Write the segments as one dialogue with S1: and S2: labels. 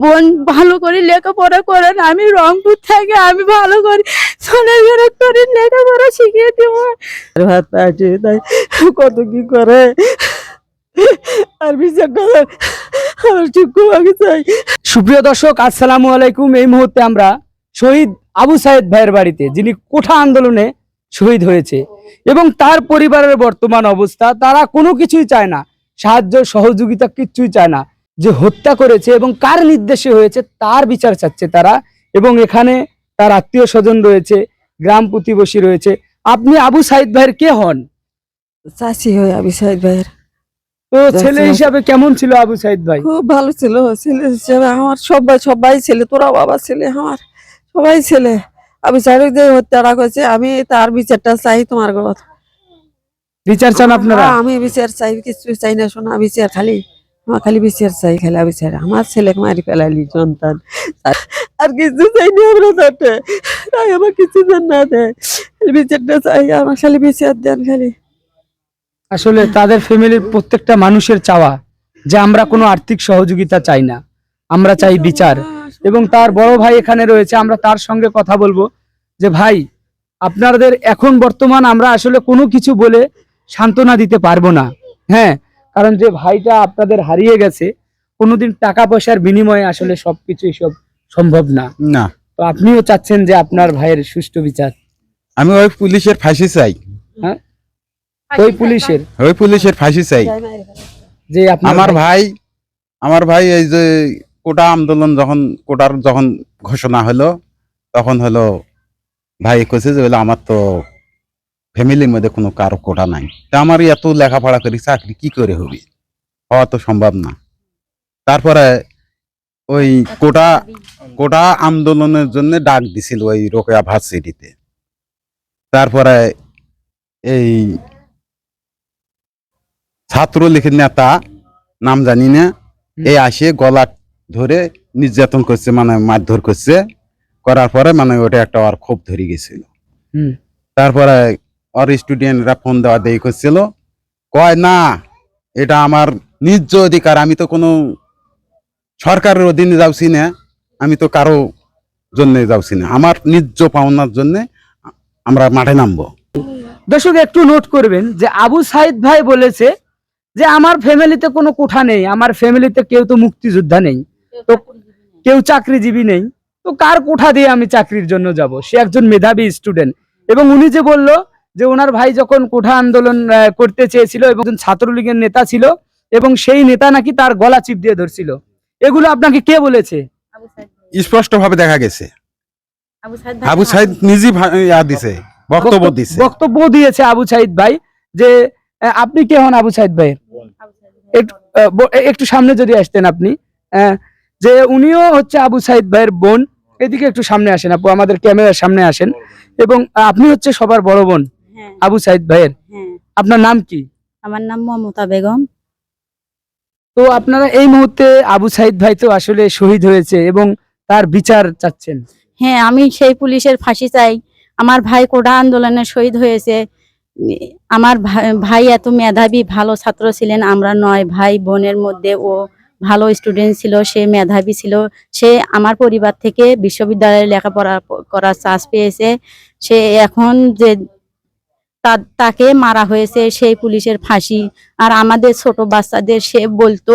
S1: বোন ভালো করে লেখাপড়া করেন, আমি রংপুর থেকে, আমি ভালো করে সোনার ঘরে করে লেখাপড়া শিখিয়ে দেব।
S2: ভাত আছে তাই কত কি করে? আর বিচার করে আমার চুক্কু আগে চাই।
S3: সুপ্রিয় দর্শক, আসসালামু আলাইকুম। এই মুহূর্তে আমরা শহীদ আবু সাইদ ভাইয়ের বাড়িতে, যিনি কোঠা আন্দোলনে শহীদ হয়েছে, এবং তার পরিবারের বর্তমান অবস্থা, তারা কোনো কিছুই চায় না, সাহায্য, সহযোগিতা কিচ্ছুই চায় না। যে হত্যা করেছে এবং কার নির্দেশে হয়েছে তার বিচার চাচ্ছে তারা। এবং এখানে তার আত্মীয় স্বজন রয়েছে গ্রাম প্রতিবেশী রয়েছে। আপনি আবু সাইদ ভাইয়ের কে হন?
S2: চাষি হয়ে আমি সাইদ ভাইয়ের।
S3: তো ছেলে। হিসাবে কেমন ছিল আবু সাইদ ভাই?
S2: খুব ভালো ছিল ছেলে হিসেবে আমার সবাই সবাই ছেলে তোরা বাবা ছেলে আমার সবাই ছেলে। আমি চাই যে হত্যাটা করেছে আমি তার বিচারটা চাই তোমার কথা
S3: বিচার চান আপনারা?
S2: হ্যাঁ, আমি বিচার চাই কিছু চাই না শোনা বিচার খালি। আমার খালি বিচার চাই, খালি বিচার। আমার ছেলেকে মারি ফেলালি, সন্তান। আর- কিছু চাই আমরা তাতে। তাই আমার কিছু দেন না দেয় বিচারটা চাই আমার খালি বিচার দেন খালি।
S3: আসলে তাদের ফ্যামিলির প্রত্যেকটা মানুষের চাওয়া যে আমরা কোনো আর্থিক সহযোগিতা চাই না। আমরা চাই বিচার। এবং তার বড় ভাই এখানে রয়েছে, আমরা তার সঙ্গে কথা বলব যে, ভাই, আপনাদের এখন বর্তমান আমরা আসলে কোনো কিছু বলে সান্ত্বনা দিতে পারব না। হ্যাঁ কারণ যে ভাইটা আপনাদের হারিয়ে গেছে কোনোদিন টাকা পয়সার বিনিময়ে আসলে সবকিছু এসব সম্ভব না।
S4: না।
S3: তো আপনিও চাচ্ছেন যে আপনার ভাইয়ের সুষ্ঠু বিচার।
S4: আমি ওই পুলিশের ফাঁসি চাই। হ্যাঁ?
S3: ওই পুলিশের?
S4: ওই পুলিশের ফাঁসি চাই।
S3: যে
S4: আমার
S3: ভাই-
S4: ভাই আমার ভাই এই যে কোটা আন্দোলন যখন কোটার যখন ঘোষণা হলো তখন হলো ভাই কইছে যে বলে আমার তো ফ্যামিলির মধ্যে কোনো কারও কোটা নাই। তা আমার এত লেখাপড়া করি চাকরি কি করে হবে? হওয়া তো সম্ভব না। তারপরে ওই কোটা কোটা আন্দোলনের জন্য ডাক দিছিল ওই রোকেয়া ভার্সিটিতে। তারপরে এই ছাত্রলীগের নেতা নাম জানি না এই আসে গলা ধরে নির্যাতন করছে মানে মারধর করছে। করার পরে মানে ওটা একটা আর ক্ষোভ ধরে গেছিল।
S3: হুম।
S4: তারপরে ওর স্টুডেন্টরা ফোন দেওয়া দেরি করছিল। কয়, না, এটা আমার নিজ অধিকার, আমি তো কোনো সরকারের অধীনে যাওছি না, আমি তো কারও জন্য যাওছি না। আমার নিজ পাওনার জন্য আমরা মাঠে নামবো।
S3: দর্শক, একটু নোট করবেন যে আবু সাইদ ভাই বলেছে যে, আমার ফ্যামিলিতে কোনো কোঠা নেই, আমার ফ্যামিলিতে কেউ তো মুক্তিযোদ্ধা নেই, তো কেউ চাকরিজীবী নেই, তো কার কোঠা দিয়ে আমি চাকরির জন্য যাব? সে একজন মেধাবী স্টুডেন্ট এবং উনি যে বলল যে ওনার ভাই যখন কোঠা আন্দোলন করতে চেয়েছিল এবং একজন ছাত্রলীগের নেতা ছিল এবং সেই নেতা নাকি তার গলা চিপ দিয়ে ধরছিল। এগুলো আপনাকে কে বলেছে?
S4: স্পষ্ট ভাবে দেখা গেছে। আবু সাইদ নিজে ইয়া দিছে বক্তব্য দিছে।
S3: বক্তব্য দিয়েছে আবু সাইদ ভাই যে আপনি কে হন আবু সাইদ ভাই? একটু সামনে যদি আসতেন আপনি আহ, যে উনিও হচ্ছে আবু সাইদ ভাইয়ের বোন। এদিকে একটু সামনে আসেন আপু আমাদের ক্যামেরার সামনে আসেন। এবং আপনি হচ্ছে সবার বড় বোন। আবু সাইদ ভাইয়ের?
S1: হ্যাঁ।
S3: আপনার নাম কি?
S1: আমার নাম মমতা বেগম।
S3: তো আপনারা এই মুহূর্তে আবু সাইদ ভাই তো আসলে শহীদ হয়েছে এবং তার বিচার চাচ্ছেন।
S1: হ্যাঁ আমি সেই পুলিশের ফাঁসি চাই। আমার ভাই কোটা আন্দোলনে শহীদ হয়েছে। আমার ভাই- ভাই এত মেধাবী ভালো ছাত্র ছিলেন আমরা নয় ভাই বোনের মধ্যে ও ভালো স্টুডেন্ট ছিল সে মেধাবী ছিল। সে আমার পরিবার থেকে বিশ্ববিদ্যালয়ে লেখাপড়া করার চান্স পেয়েছে। সে এখন যে তাকে মারা হয়েছে সেই পুলিশের ফাঁসি। আর আমাদের ছোট বাচ্চাদের সে বলতো,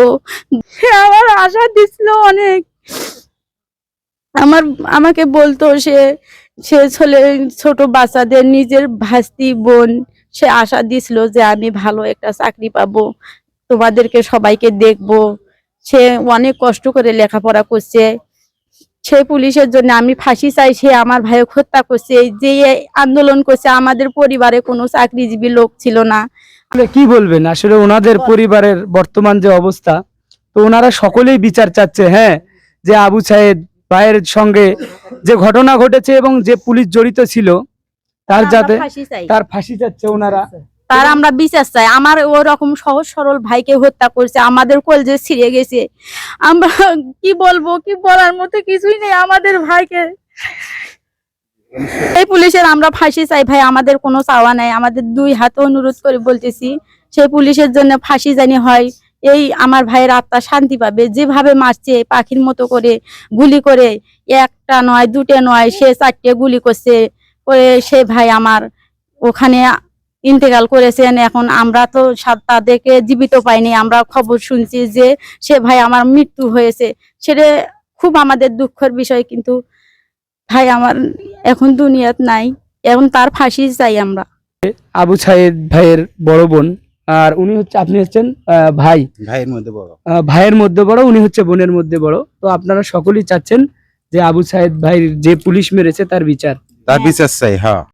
S1: সে আমার আশা দিছিল অনেক। আমার, আমাকে বলতো সে সে ছেলে, ছোট বাচ্চাদের নিজের ভাস্তি বোন, সে আশা দিছিল যে আমি ভালো একটা চাকরি পাবো, তোমাদেরকে সবাইকে দেখব। সে অনেক কষ্ট করে লেখাপড়া করছে। সেই পুলিশের জন্য আমি ফাঁসি চাই সে আমার ভাইকে হত্যা করছে। এই যে আন্দোলন করছে আমাদের পরিবারে কোনো চাকরিজীবী লোক ছিল না।
S3: কি বলবেন? আসলে ওনাদের পরিবারের বর্তমান যে অবস্থা তো ওনারা সকলেই বিচার চাচ্ছে হ্যাঁ যে আবু সাইদ ভাইয়ের সঙ্গে যে ঘটনা ঘটেছে এবং যে পুলিশ জড়িত ছিল তার যাতে তার ফাঁসি চাচ্ছে ওনারা।
S1: তার আমরা বিচার চাই। আমার ওরকম সহজ সরল ভাইকে হত্যা করছে আমাদের কলজে ছিঁড়ে গেছে। আমরা কি বলব কি বলার মতো কিছুই নেই আমাদের ভাইকে। এই পুলিশের আমরা ফাঁসি চাই ভাই আমাদের কোনো চাওয়া নাই। আমাদের দুই হাতে অনুরোধ করে বলতেছি সেই পুলিশের জন্য ফাঁসি জানি হয়। এই আমার ভাইয়ের আত্মা শান্তি পাবে। যেভাবে মারছে পাখির মতো করে গুলি করে একটা নয় দুটে নয় সে চারটে গুলি করছে। করে সে ভাই আমার ওখানে ইন্তেকাল করেছেন। এখন আমরা তো তাদেরকে জীবিত পাইনি। আমরা খবর শুনছি যে সে ভাই আমার মৃত্যু হয়েছে। সেটা খুব আমাদের দুঃখের বিষয় কিন্তু ভাই আমার এখন দুনিয়াত নাই। এখন তার ফাঁসি চাই আমরা।
S3: আবু সাইদ ভাইয়ের বড় বোন আর উনি হচ্ছে আপনি হচ্ছেন আহ, ভাই।
S4: ভাইয়ের মধ্যে বড়।
S3: ভাইয়ের মধ্যে বড় উনি হচ্ছে বোনের মধ্যে বড়। তো আপনারা সকলেই চাচ্ছেন যে আবু সাইদ ভাইয়ের যে পুলিশ মেরেছে তার বিচার।
S4: তার বিচার চাই হ্যাঁ।